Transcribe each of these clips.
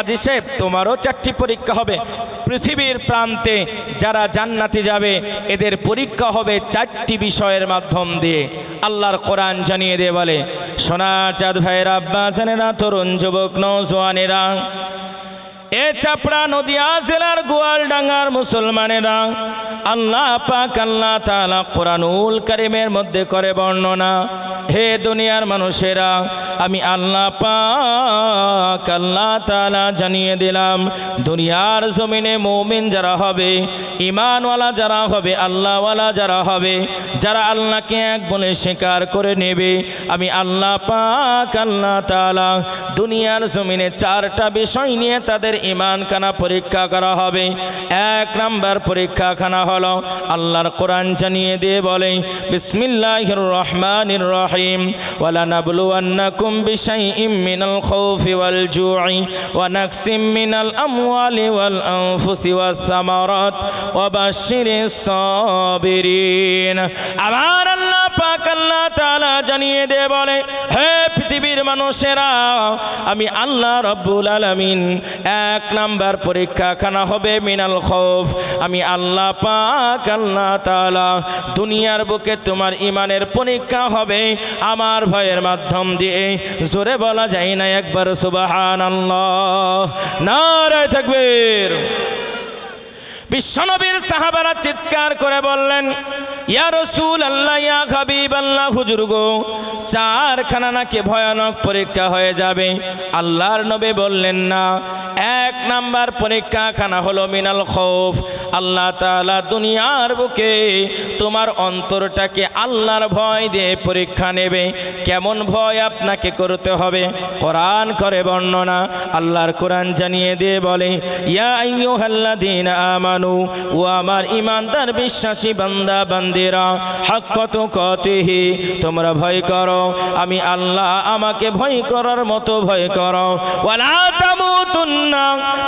আজি সাহেব, তোমারও চারটি পরীক্ষা হবে। পৃথিবীর প্রান্তে যারা জান্নাতে যাবে, এদের পরীক্ষা হবে চারটি বিষয়ের মাধ্যম দিয়ে। আল্লাহর কোরআন জানিয়ে দিয়ে বলে সোনা চাঁদ ভাইয়ের আব্বাসানেরা তরুণ যুবক নৌজওয়ানেরা এ চাপড়া নদিয়া জেলার গোয়ালডাঙ্গার মুসলমানেরা আল্লাহ পাক, আল্লাহ তাআলা কোরআনুল কারিমের মধ্যে করে বর্ণনা। হে দুনিয়ার মানুষেরা, আমি আল্লাহ পাক, আল্লাহ তাআলা জানিয়ে দিলাম, দুনিয়ার জমিনে মৌমিন যারা হবে ইমানওয়ালা যারা হবে, আল্লাহওয়ালা যারা হবে, যারা আল্লাহকে এক বলে স্বীকার করে নেবে, আমি আল্লাহ পাক, আল্লাহ তাআলা দুনিয়ার জমিনে চারটা বিষয় নিয়ে তাদের ইমান খানা পরীক্ষা করা হবে। এক নাম্বার পরীক্ষাখানা হলো আল্লাহর কোরআন জানিয়ে দিয়ে বলে, বিসমিল্লাহির রহমানির রহিম। ওয়ালা নাবলুয়ান্নাকুম বিশাইইম মিনাল খাউফি ওয়াল জুই ওয়া নাকসিম মিনাল আমওয়ালি ওয়াল আনফুসি ওয়াস সামারাত। ওয়া সাবিরিন। আমার আল্লাহ পাক আল্লাহ তাআলা জানিয়ে দিয়ে বলে, হে পৃথিবীর মানুষেরা, আমি আল্লাহ রব্বুল আলামিন এক নাম্বার পরীক্ষাখানা হবে মিনাল খৌফ। আমি আল্লাহ পাক আল্লাহ তাআলা দুনিয়ার বুকে তোমার ইমানের পরীক্ষা হবে আমার ভয়ের মাধ্যম দিয়ে। জোরে বলা যায় না একবার সুবাহান আল্লাহ নারায় থাকবীর বিশ্বনবীর সাহাবারা চিৎকার করে বললেন ইয়া রসুল আল্লাহ ইয়া হাবিব আল্লাহ হুজুর গো, চারখানা নাকি ভয়ানক পরীক্ষা হয়ে যাবে। আল্লাহর নবী বললেন, না এক নাম্বার পরীক্ষাখানা হলো মিনাল খৌফ। আল্লাহ তাআলা দুনিয়ার বুকে তোমার অন্তরটাকে আল্লাহর ভয় দিয়ে পরীক্ষা নেবে। কেমন ভয় আপনাকে করতে হবে? কোরআন করে বর্ণনা, আল্লাহর কোরআন জানিয়ে দিয়ে বলে, ইয়া আইয়ুহাল্লাযীনা আমানু, ও আমার ইমানদার বিশ্বাসী বান্দা, বান্দিরা হাক্কত কতিহি তোমরা ভয় করো, আমি আল্লাহ আমাকে ভয় করার মতো ভয় করো। ওয়ালা তামুতুন্না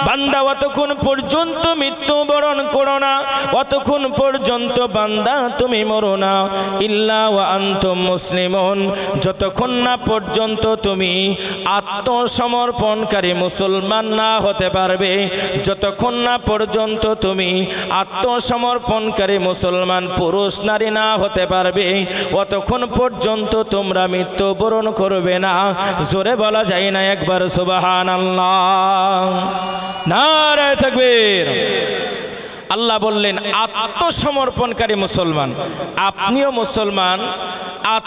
বান্দা অতক্ষণ পর্যন্ত মৃত্যুবরণ করো না। অতক্ষণ পর্যন্ত বান্দা তুমি মরো না। ইল্লা ওয়া আনতুম মুসলিমুন। যতক্ষণ না পর্যন্ত তুমি আত্মসমর্পণকারী মুসলমান না হতে পারবে, যতক্ষণ না পর্যন্ত তুমি আত্মসমর্পণকারী মুসলমান পুরুষ, নারী না হতে পারবে, অতক্ষণ পর্যন্ত তোমরা মৃত্যুবরণ করবে না। জোরে বলা যায় না একবার সুবাহান আল্লাহ নারায় থাকবীর আল্লাহ বললেন, আত্মসমর্পণকারী মুসলমান। আপনিও মুসলমান,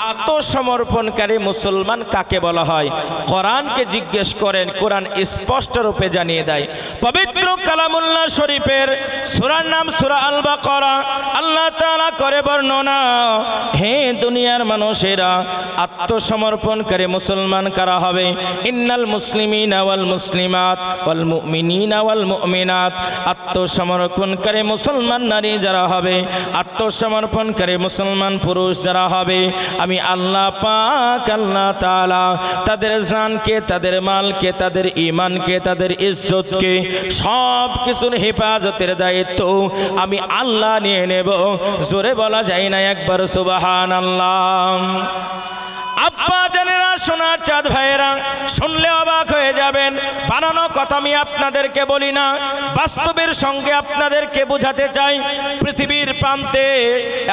আত্মসমর্পণকারী মুসলমান কাকে বলা হয়? কোরআনকে জিজ্ঞেস করেন, কোরআন স্পষ্ট রূপে জানিয়ে দেয়। পবিত্র কালামুল্লাহ শরীফের সুরার নাম সুরা আল বাকারা আল্লাহ তাআলা করে বর্ণনা, হে দুনিয়ার মানুষেরা, আত্মসমর্পণকারী মুসলমান কারা হবে? ইন্নাল মুসলিমিনা ওয়াল মুসলিমাত, ওয়াল মুমিনিনা ওয়াল মুমিনাত। আত্মসমর্পণকারী মুসলমান নারী যারা হবে, আত্মসমর্পণকারী মুসলমান পুরুষ যারা হবে, আমি আল্লাহ পাক, আল্লাহ তাআলা তাদের জানকে, তাদের মালকে, তাদের ইমানকে তাদের ইজ্জতকে সব কিছুর হেফাজতের দায়িত্ব আমি আল্লাহ নিয়ে নেব। জোরে বলা যায় না একবার সুবাহান আল্লাহ আব্বা সোনার চাঁদ ভাইয়েরা, শুনলে অবাক হয়ে যাবেন। বানানো কথা আমি আপনাদেরকে বলি না। বাস্তবের সঙ্গে আপনাদেরকে বোঝাতে চাই, পৃথিবীর প্রান্তে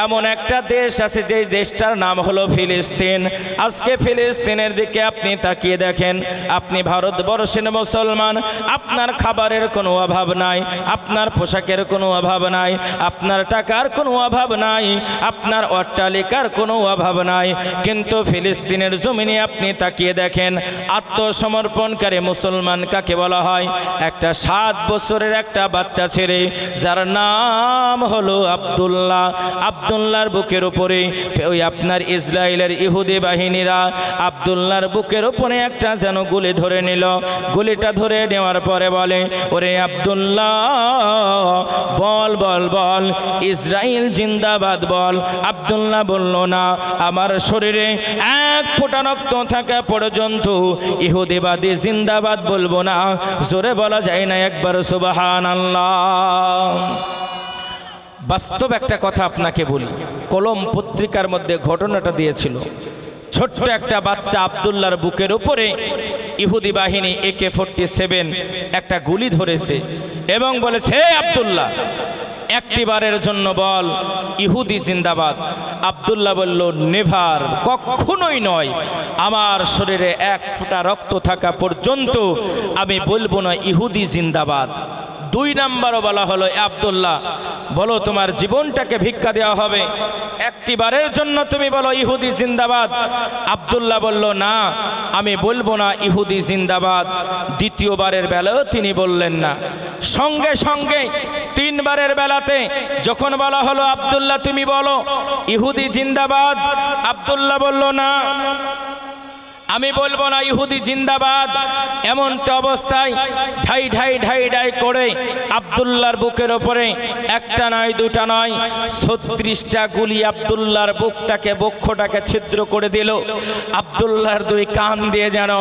এমন একটা দেশ আছে যে দেশটার নাম হলো ফিলিস্তিন। আজকে ফিলিস্তিনের দিকে আপনি তাকিয়ে দেখেন, আপনি ভারতবর্ষের মুসলমান, আপনার খাবারের কোনো অভাব নাই, আপনার পোশাকের কোনো অভাব নাই, আপনার টাকার কোনো অভাব নাই, আপনার অট্টালিকার কোনো অভাব নাই। কিন্তু ফিলিস্তিনের জমিনে আপনি তাকিয়ে দেখেন, আত্মসমর্পণকারী মুসলমান কাকে বলা হয়? একটা সাত বছরের একটা বাচ্চা ছেড়ে যার নাম হলো আব্দুল্লাহ। আব্দুল্লাহর বুকের উপরে, ওই আপনার ইসরায়েলের ইহুদি বাহিনীরা আব্দুল্লাহর বুকের উপরে একটা যেন গুলি ধরে নিল। গুলিটা ধরে নেওয়ার পরে বলে, ওরে আব্দুল্লাহ, বল বল বল, ইসরায়েল জিন্দাবাদ বল। আব্দুল্লাহ বলল, না, আমার শরীরে এক ফোঁটা রক্ত থাকা পর্যন্ত ইহুদিবাদী জিন্দাবাদ বলব না। জোরে বলা যায় না একবার সুবাহান বাস্তব একটা কথা আপনাকে বলি। কলম পত্রিকার মধ্যে ঘটনাটা দিয়েছিল। ছোট্ট একটা বাচ্চা আবদুল্লার বুকের উপরে ইহুদি বাহিনী একে ফোরটি সেভেন একটা গুলি ধরেছে এবং বলেছে আবদুল্লাহ একটিবারের জন্য বল, ইহুদি জিন্দাবাদ। আবদুল্লাহ বলল, নেভার, কখনোই নয়। আমার শরীরে এক ফোঁটা রক্ত থাকা পর্যন্ত আমি বলব না ইহুদি জিন্দাবাদ। দুই নাম্বারও বলা হলো, "এ আবদুল্লাহ, বলো তোমার জীবনটাকে ভিক্ষা দেওয়া হবে। একটিবারের জন্য তুমি বলো, ইহুদি জিন্দাবাদ। আবদুল্লাহ বলল, না, আমি বলব না ইহুদি জিন্দাবাদ। দ্বিতীয়বারের বেলাও তিনি বললেন না। সঙ্গে সঙ্গে তিনবারের বেলাতে যখন বলা হলো, আবদুল্লাহ তুমি বলো, ইহুদি জিন্দাবাদ, আবদুল্লাহ বলল, না। আমি বলব না, ইহুদি জিন্দাবাদ। এমনটা অবস্থায় ঢাই ঢাই ঢাই ঢাই করে আবদুল্লার বুকের ওপরে একটা নয়, দুটা নয়, ছত্রিশটা গুলি আবদুল্লার বুকটাকে, বক্ষটাকে ছিদ্র করে দিল। আবদুল্লার দুই কান দিয়ে যেন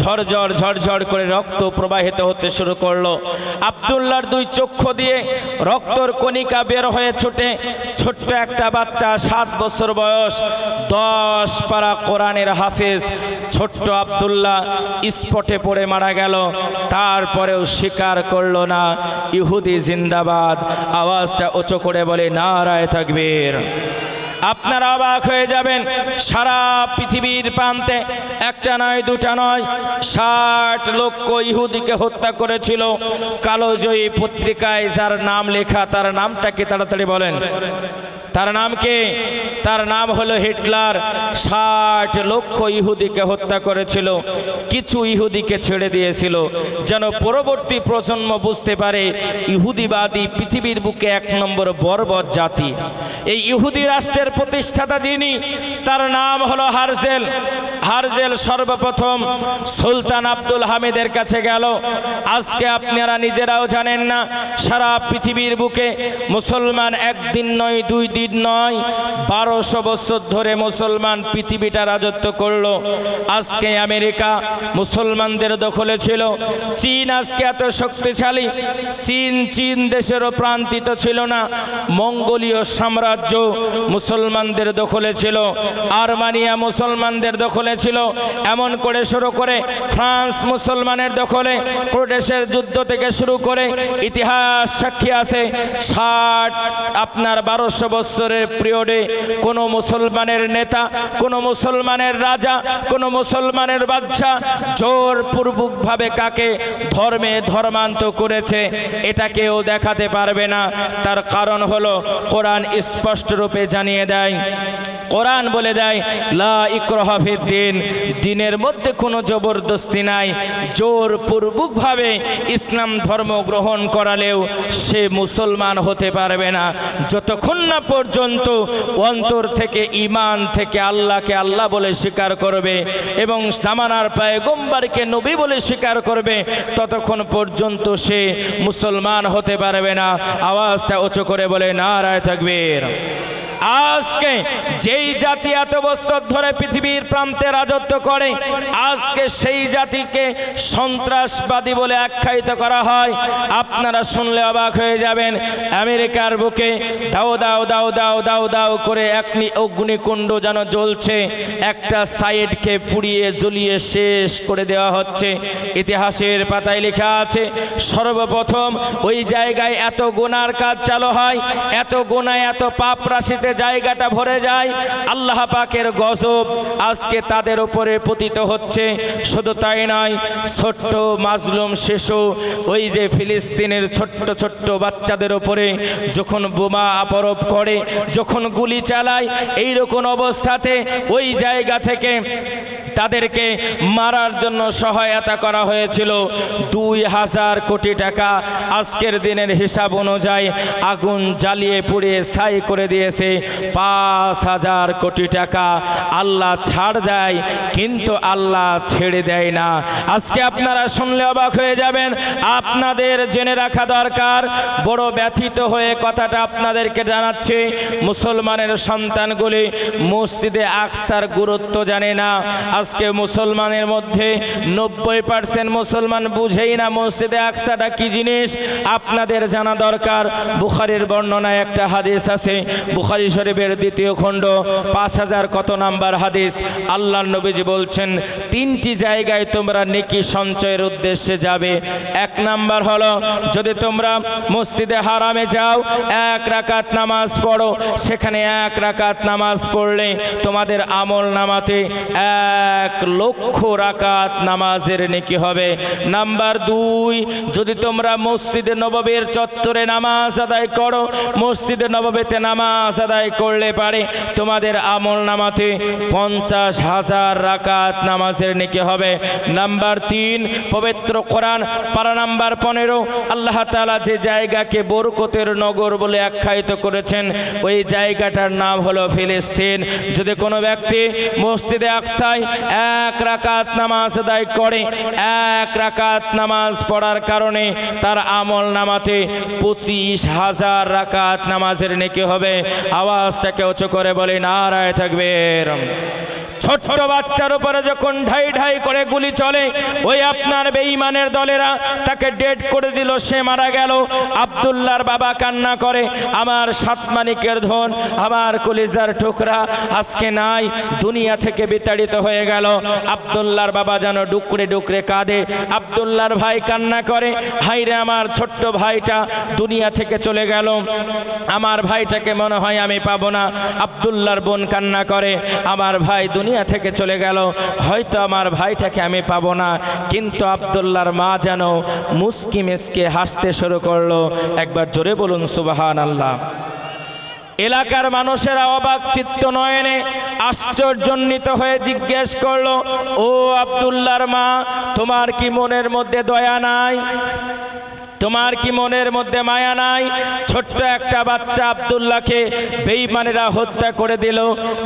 ঝরঝর ঝরঝর করে রক্ত প্রবাহিত হতে শুরু করল। আবদুল্লার দুই চক্ষু দিয়ে রক্তর কণিকা বের হয়ে ছুটে ছোট্ট একটা বাচ্চা, সাত বছর বয়স, দশ পারা কোরআনের হাফেজ ছোট্ট আবদুল্লাহ স্পটে পড়ে মারা গেল। তারপরেও স্বীকার করল না। ইহুদি জিন্দাবাদ। আওয়াজটা উঁচু করে বলে নারায় থাকবীর আপনারা অবাক হয়ে যাবেন, সারা পৃথিবীর প্রান্তে একটা নয়, দুটা নয়, ষাট লক্ষ ইহুদিকে হত্যা করেছিল। কালোজয়ী পত্রিকায় যার নাম লেখা, তার নামটাকে তাড়াতাড়ি বলেন? তার নাম কে? তার নাম হলো হিটলার। ষাট লক্ষ ইহুদিকে হত্যা করেছিল। কিছু ইহুদিকে ছেড়ে দিয়েছিল। যেন পরবর্তী প্রজন্ম বুঝতে পারে, ইহুদিবাদী পৃথিবীর বুকে এক নম্বর বর্বর জাতি। এই ইহুদি রাষ্ট্রের প্রতিষ্ঠাতা যিনি, তার নাম হলো হারজেল। হারজেল সর্বপ্রথম সুলতান আব্দুল হামিদের কাছে গেল। আজকে আপনারা নিজেরাও জানেন না, সারা পৃথিবীর বুকে মুসলমান একদিন নয়, দুই দিন নয়, বারোশো বছর ধরে মুসলমান পৃথিবীটা রাজত্ব করল। আজকে আমেরিকা মুসলমানদের দখলে ছিল। চীন আজকে এত শক্তিশালী। চীন চীন দেশেরও প্রান্তিত ছিল না। মঙ্গোলীয় সাম্রাজ্য মুসলমানদের দখলে ছিল। আরমানিয়া মুসলমানদের দখলে ছিল। এমন করে শুরু করে ফ্রান্স মুসলমানের দখলে। প্রদেশের যুদ্ধ থেকে শুরু করে ইতিহাস সাক্ষী আছে। ষাট, আপনার বারোশো বছরের পিরিয়ডে কোনো মুসলমানের নেতা, কোনো মুসলমানের রাজা, কোনো মুসলমানের বাদশাহ জোরপূর্বকভাবে কাকে ধর্মে ধর্মান্ত করেছে এটা কেউ দেখাতে পারবে না। তার কারণ হলো কোরআন স্পষ্ট রূপে জানিয়ে দেয়, কোরআন বলে দেয়, লা ইকরাহাফিদ দিন, দিনের মধ্যে কোনো জবরদস্তি নাই জোরপূর্বকভাবে ইসলাম ধর্ম গ্রহণ করালেও সে মুসলমান হতে পারবে না। যতক্ষণ না পর্যন্ত অন্তর থেকে ইমান থেকে আল্লাহকে আল্লাহ বলে স্বীকার করবে এবং সামানার পায়ে গোম্বারকে নবী বলে স্বীকার করবে, ততক্ষণ পর্যন্ত সে মুসলমান হতে পারবে না। আওয়াজটা উঁচু করে বলে, নারায় থাকবে আজকে যেই জাতি এত বছর ধরে পৃথিবীর প্রান্তে রাজত্ব করে, আজকে সেই জাতিকে সন্ত্রাসবাদী বলে আখ্যায়িত করা হয়। আপনারা শুনলে অবাক হয়ে যাবেন, আমেরিকার বুকে দাও দাও দাও দাও দাও দাও করে একনি অগ্নিকুণ্ড যেন জ্বলছে, একটা সাইডকে পুড়িয়ে জ্বলিয়ে শেষ করে দেওয়া হচ্ছে। ইতিহাসের পাতায় লেখা আছে, সর্বপ্রথম ওই জায়গায় এত গোনার কাজ চালু হয়, এত গোনায় এত পাপ রাশিতে জায়গাটা ভরে যায়। আল্লাহ পাকের গজব আজকে তাদের উপরে পতিত হচ্ছে। শুধু তাই নয়, ছোট্ট মাজলুম শিশু, ওই যে ফিলিস্তিনের ছোট্ট ছোট্ট বাচ্চাদের উপরে যখন বোমা আপরোপ করে, যখন গুলি চালায় এই রকম অবস্থাতে ওই জায়গা থেকে তাদেরকে মারার জন্য সহায়তা করা হয়েছিল। দুই হাজার কোটি টাকা আজকের দিনের হিসাব অনুযায়ী আগুন জ্বালিয়ে পুড়িয়ে ছাই করে দিয়েছে। পাঁচ হাজার কোটি টাকা আল্লাহ ছাড় দেয়, কিন্তু আল্লাহ ছেড়ে দেয় না। আজকে আপনারা শুনলে অবাক হয়ে যাবেন, আপনাদের জেনে রাখা দরকার, বড় ব্যথিত হয়ে কথাটা আপনাদেরকে জানাচ্ছি, মুসলমানের সন্তানগুলি মসজিদে আকসার গুরুত্ব জানে না। আজকে মুসলমানের মধ্যে নব্বই পার্সেন্ট মুসলমান বুঝেই না মসজিদে আকসাটা কি জিনিস। আপনাদের জানা দরকার, বুখারির বর্ণনায় একটা হাদিস আছে, বুখারি শরীফের দ্বিতীয় খণ্ড, পাঁচ হাজার কত নাম্বার হাদিস? আল্লাহ নবীজি বলছেন, তিনটি জায়গায় তোমরা নেকি সঞ্চয়ের উদ্দেশ্যে যাবে। এক নাম্বার হলো, যদি তোমরা মসজিদে হারামে যাও, এক রাকাত নামাজ পড়ো। সেখানে এক রাকাত নামাজ পড়লে তোমাদের আমল নামাতে এক লক্ষ রাকাত নামাজের নেকি হবে। নাম্বার দুই, যদি তোমরা মসজিদে নববের চত্বরে নামাজ আদায় করো, মসজিদে নববেতে নামাজ আদায় করলে পারে। তোমাদের আমল নামাতে পঞ্চাশ হাজার রাকাত নামাজের নেকি হবে। নাম্বার তিন, পবিত্র কোরআন, পারা নাম্বার পনেরো, আল্লাহ তালা যে জায়গাকে বরকতের নগর বলে আখ্যায়িত করেছেন, ওই জায়গাটার নাম হলো ফিলিস্তিন। যদি কোনো ব্যক্তি মসজিদে আকসায় এক রাকাত নামাজ আদায় করে, এক রাকাত নামাজ পড়ার কারণে তার আমল নামাতে পঁচিশ হাজার রাকাত নামাজের নেকি হবে। আওয়াজটাকে উঁচু করে বলি নারায় থাকবে ছোট্ট বাচ্চার উপরে যখন ঢাই ঢাই করে গুলি চলে, ওই আপনার বেঈমানের দলেরা তাকে ডেড করে দিল, সে মারা গেল। আব্দুল্লাহর বাবা কান্না করে, আমার সাত মানিকের ধন, আমার কলিজার টুকরা আজকে নাই, দুনিয়া থেকে বিতাড়িত হয়ে গেল। আব্দুল্লাহর বাবা যেন ডুকরে ডুকরে কাঁদে। আব্দুল্লাহর ভাই কান্না করে হাইরে আমার ছোট্ট ভাইটা, দুনিয়া থেকে চলে গেল। আমার ভাইটাকে মনে হয় আমি পাবো না। আব্দুল্লাহর বোন কান্না করে, আমার ভাই দুনিয়া থেকে চলে গেল। হয়তো আমার ভাইটাকে আমি পাবো না, কিন্তু আব্দুল্লাহর মা যেন মুস্কি মেসকে হাসতে শুরু করল। একবার জোরে বলুন সুবাহান আল্লাহ এলাকার মানুষেরা অবাক, চিত্ত নয়নে আশ্চর্যজনিত হয়ে জিজ্ঞেস করল, ও আব্দুল্লাহর মা, তোমার কি মনের মধ্যে দয়া নাই? তোমার কি মনের মধ্যে মায়া নাই? ছোট্ট একটা বাচ্চা আব্দুল্লাহকে বেইমানেরা হত্যা করে দিল।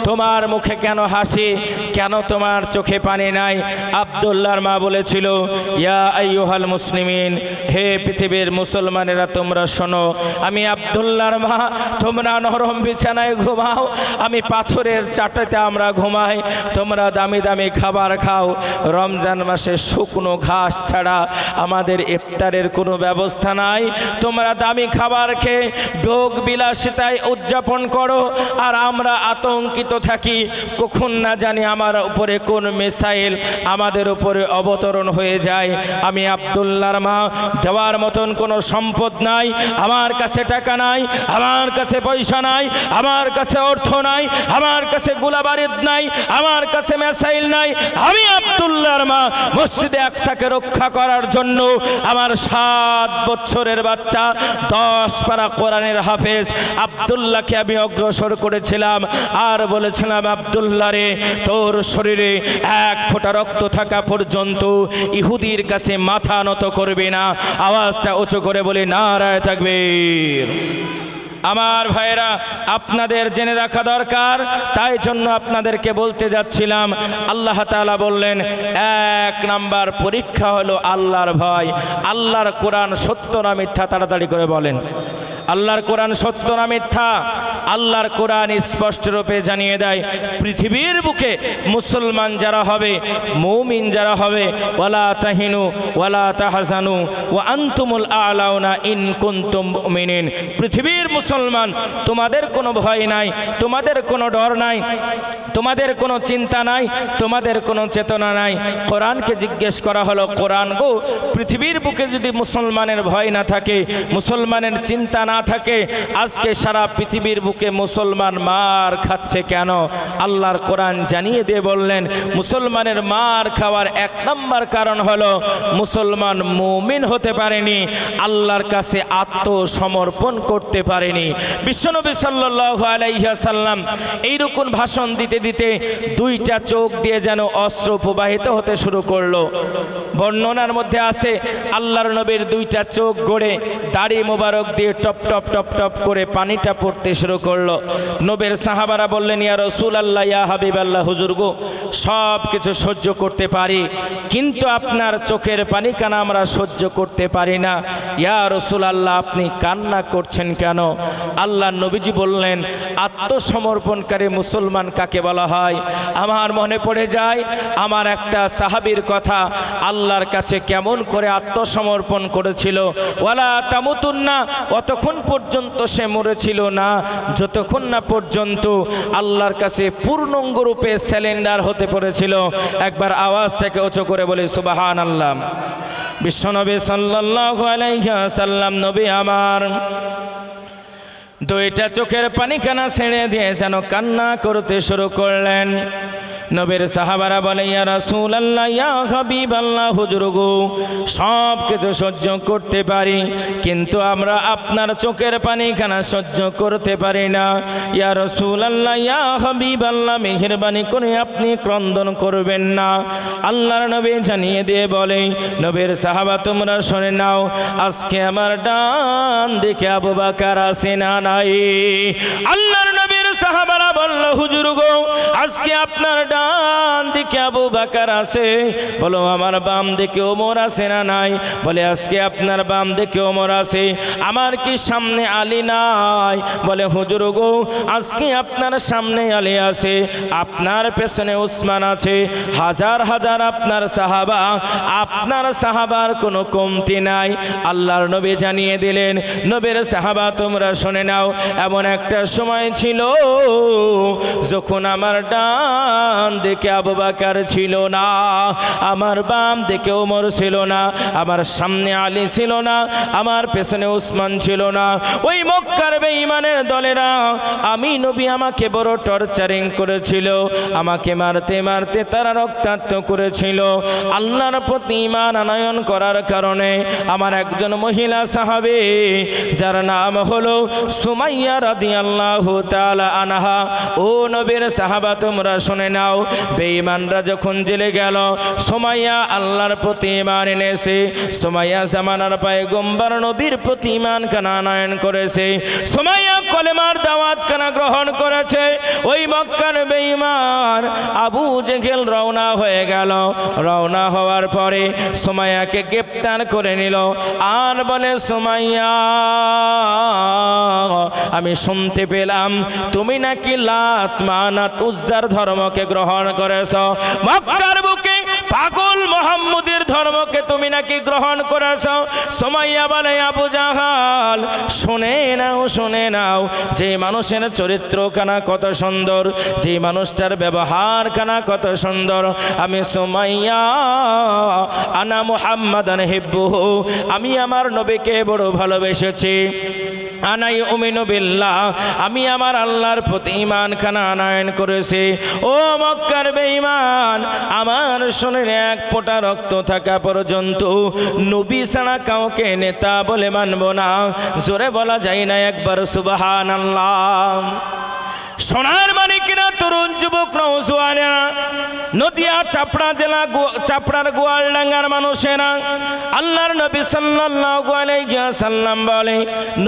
তোমার মুখে কেন হাসি? কেন তোমার চোখে পানি নাই? আব্দুল্লাহর মা বলেছিল, ইয়া আইয়ুহাল মুসলিমিন, হে পৃথিবীর মুসলমানেরা, তোমরা শোনো, আমি আব্দুল্লাহর মা, তোমরা নরম বিছানায় ঘুমাও, আমি পাথরের চাটাতে আমরা ঘুমাই, তোমরা দামি দামি খাবার খাও। রমজান মাসে শুকনো ঘাস ছাড়া আমাদের ইফতারের কোনো ব্যবস্থা নাই। তোমরা দামি খাবার খেয়ে ভোগ বিলাসিতায় উদযাপন করো, আর আমরা আতঙ্কিত থাকি। কখন না জানি আমার উপরে কোন মিসাইল আমাদের উপরে অবতরণ হয়ে যায়। আমি আবদুল্লার মা, দেওয়ার মতন কোনো সম্পদ নাই। আমার কাছে টাকা নাই, আমার কাছে পয়সা নাই, আমার কাছে অর্থ নাই, আমার কাছে গোলাবারিদ নাই, আমার কাছে মেসাইল নাই। আমি আবদুল্লার মা, মসজিদে আকসাকে রক্ষা করার জন্য আমার সাত বছরের বাচ্চা, দশ পারা কোরআনের হাফেজ। আবদুল্লাহকে আমি অগ্রসর করেছিলাম, আর বলেছিলাম আবদুল্লা রে, তোর শরীরে এক ফোঁটা রক্ত থাকা পর্যন্ত ইহুদির কাছে মাথা নত করবে না। আওয়াজটা উঁচু করে বলে, নারায় থাকবে আমার ভাইরা আপনাদের জেনে রাখা দরকার, তাই জন্য আপনাদেরকে বলতে যাচ্ছিলাম, আল্লাহ তালা বললেন, এক নাম্বার পরীক্ষা হলো আল্লাহর ভয়, আল্লাহর কোরআন সত্য না মিথ্যা তাড়াতাড়ি করে বলেন। আল্লাহর কোরআন সত্য না মিথ্যা? আল্লাহর কোরআন স্পষ্ট রূপে জানিয়ে দেয়, পৃথিবীর বুকে মুসলমান যারা হবে, মৌমিন যারা হবে, ওয়ালা তাহিনু, ওয়ালা তাহাজানু ও আন্তুমুল আলাউনা ইন কুন্তুম মুমিনিন। পৃথিবীর মুসলমান, তোমাদের কোনো ভয় নাই, তোমাদের কোনো ডর নাই। তোমাদের কোনো চিন্তা নাই, তোমাদের কোনো চেতনা নাই। কোরআনকে জিজ্ঞেস করা হলো, কোরআন গো, পৃথিবীর বুকে যদি মুসলমানের ভয় না থাকে, মুসলমানের চিন্তা না থাকে, আজকে সারা পৃথিবীর বুকে মুসলমান মার খাচ্ছে কেন? আল্লাহর কোরআন জানিয়ে দিয়ে বললেন, মুসলমানের মার খাওয়ার এক নম্বর কারণ হলো, মুসলমান মুমিন হতে পারেনি, আল্লাহর কাছে আত্মসমর্পণ করতে পারেনি। বিশ্বনবী সাল্লাহ আলাইসাল্লাম এইরকম ভাষণ দিতে দিতে দুইটা চোখ দিয়ে যেন অস্ত্র প্রবাহিত হতে শুরু করল। বর্ণনার মধ্যে আছে, আল্লাহর নবীর দুইটা চোখ গড়ে দাড়ি মোবারক দিয়ে টপ টপ টপ টপ করে পানিটা পড়তে শুরু করল। নবের সাহাবারা বললেন, ইয়া রসুল আল্লাহ ইয়া হাবিব আল্লাহ হুজুর গো, সব কিছু সহ্য করতে পারি, কিন্তু আপনার চোখের পানি কানা আমরা সহ্য করতে পারি না। ইয়া রসুল আল্লাহ আপনি কান্না করছেন কেন? আল্লাহ নবীজি বললেন, আত্মসমর্পণকারী মুসলমান কাকে বলা বলা হয়, আমার মনে পড়ে যায়, আমার একটা সাহাবীর কথা আল্লাহর কাছে কেমন করে আত্মসমর্পণ করেছিল। ওয়ালা তামুতুন্না, অতক্ষণ পর্যন্ত সে মরেছিল না, যতক্ষণ না পর্যন্ত আল্লাহর কাছে পূর্ণাঙ্গ রূপে স্যালেন্ডার হতে পড়েছিল একবার আওয়াজটাকে উঁচু করে বলি সুবাহান আল্লাহ বিশ্বনবী সাল্লাল্লাহু আলাইহি সাল্লাম নবী আমার দুইটা চোখের পানিখানা ছেড়ে দিয়ে যেন কান্না করতে শুরু করলেন। নবীর সাহাবারা বলে ইয়া রাসূল আল্লাহ ইয়া হাবিব আল্লাহ হুজুর গো সব কিছু সহ্য করতে পারি, কিন্তু আমরা আপনার চোখের পানিখানা সহ্য করতে পারি না। ইয়া রাসূল আল্লাহ ইয়া হাবিব আল্লাহ মেহেরবানি করে আপনি ক্রন্দন করবেন না। আল্লাহর নবী জানিয়ে দিয়ে বলে, নবীর সাহাবা, তোমরা শোনে নাও, আজকে আমার ডান দেখে আবু বাকার আছে না নাই? আল্লাহর নবীর আপনার ডান দিকে আবু বাকার আছে। বলো, আমার বাম দিকে ওমর আছে না নাই? বলে, আজকে আপনার বাম দিকে ওমর আছে। আমার কি সামনে আলী নাই? বলে, হুজুর গো, আজকে আপনার সামনে আলী আছে। আপনার পেছনে উসমান আছে। হাজার হাজার আপনার সাহাবা। আপনার সাহাবার কোনো কমতি নাই। আল্লাহর নবী জানিয়ে দিলেন, নবীর সাহাবা তোমরা শুনে নাও। এমন একটা সময় ছিল যখন আমার ডান দিকে আবু বাকার ছিল না, আমার বাম দিকে ওমর ছিল না, আমার সামনে আলী ছিল না, আমার পেছনে উসমান ছিল না। ওই মক্কার বেঈমানের দলেরা, আমি নবী আমাকে বড় টর্চারিং করেছিল, আমাকে মারতে মারতে তারা রক্তাক্ত করেছিল। আল্লাহর প্রতি ইমান আনয়ন করার কারণে আমার একজন মহিলা সাহাবে, যার নাম হলো সুমাইয়া রাদিয়াল্লাহু তাআলা আনহা, ও নবীর সাহাবা তোমরা শুনে নাও। বেঈমানরা যখন জেলে গেল, সুমাইয়া আল্লাহর প্রতি ইমান এনেছে। সুমাইয়া জামানার পায়ে গোম্বার নবীর প্রতি ইমান কানায়ন করেছে। সুমাইয়া কলেমার দাওয়াত কানা গ্রহণ করেছে। ওই মক্কার বেঈমান আবু জেগেল রওনা হয়ে গেল। রওনা হওয়ার পরে সুমাইয়াকে গ্রেপ্তার করে নিল। আর বলে, সুমাইয়া, আমি শুনতে পেলাম, তুমি নাকি লাত মানাত উজ্জার ধর্মকে গ্রহণ করেছ। মক্কার বুকে পাগল মোহাম্মদের ধর্মকে তুমি নাকি গ্রহণ করেছ। সোমাইয়া বলে, আবু জাহাল, শুনে নাও শুনে নাও, যে মানুষের চরিত্র কানা কত সুন্দর, যে মানুষটার ব্যবহার কানা কত সুন্দর। আমি সোমাইয়া, আনা মুহাম্মাদান হিব্বুহু, আমি আমার নবীকে বড় ভালোবেসেছি। আনাই উমিনু বিল্লাহ, আমি আমার আল্লাহর প্রতি ইমান খানা আনায়ন করেছি। ও মক্কার বেঈমান, আমার শরীরে এক ফোঁটা রক্ত থাকা পর্যন্ত নবী ছাড়া কাউকে নেতা বলে মানব না। জোরে বলা যায় না একবার সুবাহান আল্লাহ সোনার মানিকেরা তরুণ যুবক নৌজোয়ানেরা নদিয়া, চাপড়া জেলা চাপড়ার গোয়ালডাঙ্গার মানুষেরা, আল্লাহর নবী সাল্লাল্লাহু আলাইহি সাল্লাম বলে,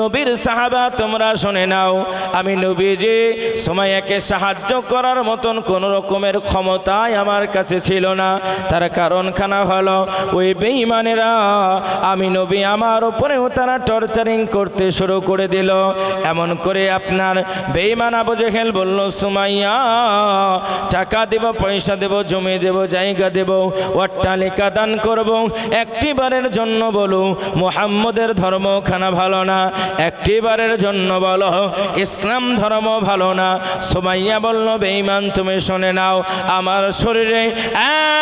নবীর সাহাবা, তোমরা শুনে নাও, আমি নবী যে সময়কে সাহায্য করার মতন কোন রকমের ক্ষমতাই আমার কাছে ছিল না। তার কারণ খানা হলো, ওই বেঈমানেরা, আমি নবী আমার উপরেও তারা টর্চারিং করতে শুরু করে দিল। এমন করে আপনার বেঈমান আবু জেহেল বলল, সুমাইয়া, টাকা দেব, পয়সা দেব, জমি দেব, জায়গা দেব, অট্টালিকা দান করব। একটিবারের জন্য বলো, মোহাম্মদের ধর্ম খানা ভালো না। একটিবারের জন্য বলো, ইসলাম ধর্ম ভালো না। সুমাইয়া বলল, বেঈমান, তুমি শুনে নাও, আমার শরীরে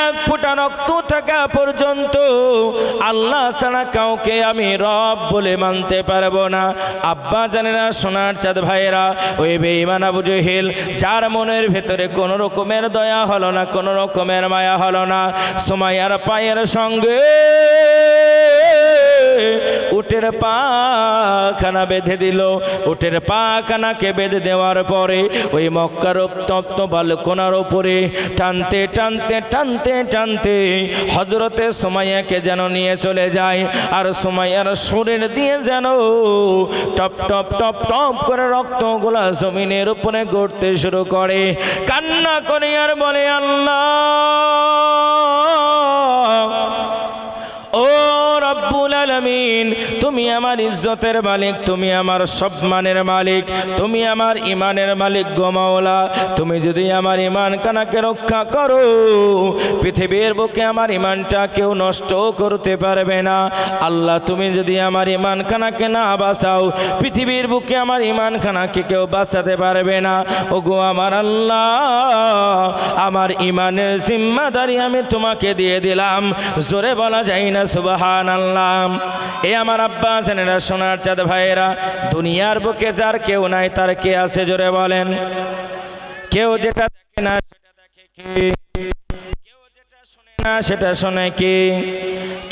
এক ফোঁটা রক্ত থাকা পর্যন্ত আল্লাহ ছাড়া কাউকে আমি রব বলে মানতে পারব না। আব্বা জানে না সোনার চাঁদ ভাইয়েরা, ওই বেঈমান আবু জহিল যার মনের ভেতরে কোনো রকমের দয়া হলো না, কোনো রকমের মায়া হলো না। সোমাইয়ার পায়ের সঙ্গে উটের পাখানা বেঁধে দিল। উটের পাখানাকে বেঁধে দেওয়ার পরে ওই মক্কার উত্তপ্ত বালকোনার ওপরে টানতে টানতে টানতে টানতে হজরতে সোমাইয়াকে যেন নিয়ে চলে যায় আর সোমাইয়ার শরীর দিয়ে যেন টপ টপ টপ টপ করে রক্তগুলা জমিনের উপরে গড়তে শুরু করে। কান্না করে আর বলে, আল্লাহ! আলামিন। তুমি আমার ইজ্জতের মালিক, তুমি আমার সম্মানের মালিক, তুমি আমার ইমানের মালিক গো মাওলা। তুমি যদি আমার ইমান কানাকে রক্ষা করো, পৃথিবীর বুকে আমার ইমানটা কেউ নষ্ট করতে পারবে না। আল্লাহ, তুমি যদি আমার ইমান খানাকে না বাঁচাও, পৃথিবীর বুকে আমার ইমান খানাকে কেউ বাঁচাতে পারবে না। ও গো আমার আল্লাহ, আমার ইমানের জিম্মাদারি আমি তোমাকে দিয়ে দিলাম। জোরে বলা যায় না সুবাহান আল্লাহ এ আমার আব্বা জেনেরা সোনার চাঁদ ভাইয়েরা, দুনিয়ার বুকে যার কেউ নাই তার কে আছে জোরে বলেন? কেউ যেটা দেখে না সেটা দেখে কে? কেউ যেটা শোনে না সেটা শোনে কে?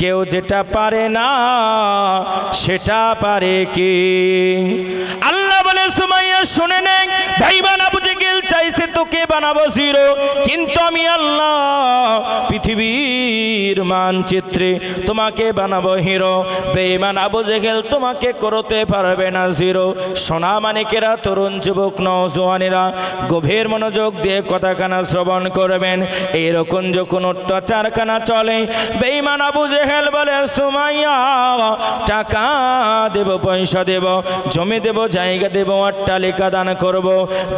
কেউ যেটা পারে না সেটা পারে কি? আল্লাহ বলে, সুমাইয়া, শুনে নেন। ভাই বানাবো যে গেল চাইছে তোকে বানাবো জিরো? কিন্তু আমি আল্লাহ পৃথিবীর মানচিত্রে তোমাকে বানাবো হিরো। বেইমান আবু জেগেল তোমাকে করতে পারবে না জিরো। সোনা মানিকেরা, তরুণ যুবক নজওয়ানেরা গভীর মনোযোগ দিয়ে কথাখানা শ্রবণ করবেন। এইরকম যখন অত্যাচারখানা চলে বেইমান আবু জেহেল বলে, সুমাইয়া, টাকা দেব, পয়সা দেব, জমি দেব, জায়গা দেব, অট্টালিকা দান করব,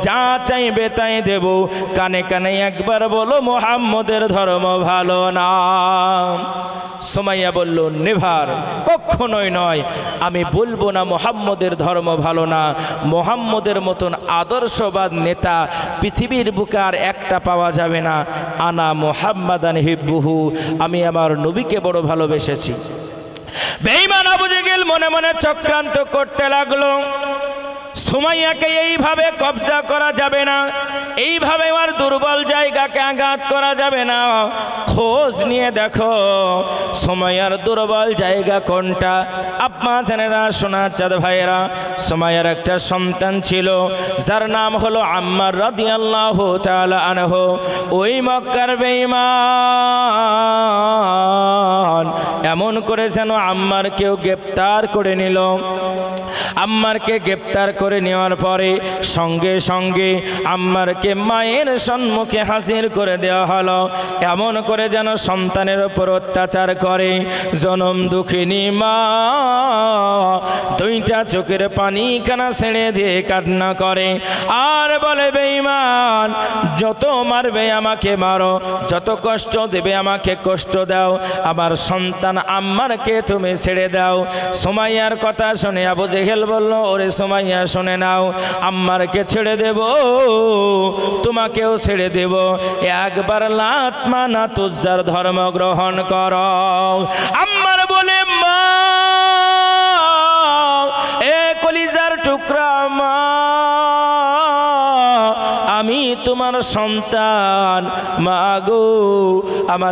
যা চাইবে তাই দেব। কানে কানে একবার বলো, মোহাম্মদের ধর্ম ভালো না। সোমাইয়া বলল, নেভার কখনোই নয়। আমি বলব না, মোহাম্মদের ধর্ম ভালো না। মোহাম্মদের মতন আদর্শবাদ নেতা পৃথিবীর বুকে আর একটা পাওয়া যাবে না। আনা মোহাম্মদান হিব্বুহু, আমি আমার নবীকে বড় ভালোবেসেছি। বেইমান আবু জেগেল মনে মনে চক্রান্ত করতে লাগল। সুমাইয়াকে এইভাবে কবজা করা যাবে না। এইভাবে আমার দুর্বল জায়গাকে আঘাত করা যাবে না। খোঁজ নিয়ে দেখো, সময়ার দুর্বল জায়গা কোনটা? আব্বা জানেরা, সোনার চাঁদ ভাইয়েরা, সময়ের একটা সন্তান ছিল, যার নাম হলো আম্মার রাদি আল্লাহ আনহ। ওই মক্কার বেইমান এমন করে যেন আম্মার কেউ গ্রেপ্তার করে নিল। আম্মারকে গ্রেপ্তার করে নেওয়ার পরে সঙ্গে সঙ্গে আম্মারকে মায়ের সম্মুখে হাজির করে দেওয়া হলো। এমন করে যেন সন্তানের ওপর অত্যাচার করে। জনম দুঃখিনী মা, দুইটা চোখের পানি কানা ছেড়ে দিয়ে কান্না করে। আর বলে, বেঈমান, যত মারবে আমাকে মারো, যত কষ্ট দেবে আমাকে কষ্ট দাও। আমার সন্তান আম্মারকে তুমি ছেড়ে দাও। সোমাইয়ার কথা শুনে আবু জেহেল বলল, ওরে সোমাইয়া, শুনে নাও, আম্মারকে ছেড়ে দেব। তোমাকেও ছেড়ে দেব। একবার লাতমা না তুজার ধর্ম গ্রহণ কর। আমার বলে, মা, এ কলিজার টুকরা, মা, আমি তোমার সন্তান মাগো আমার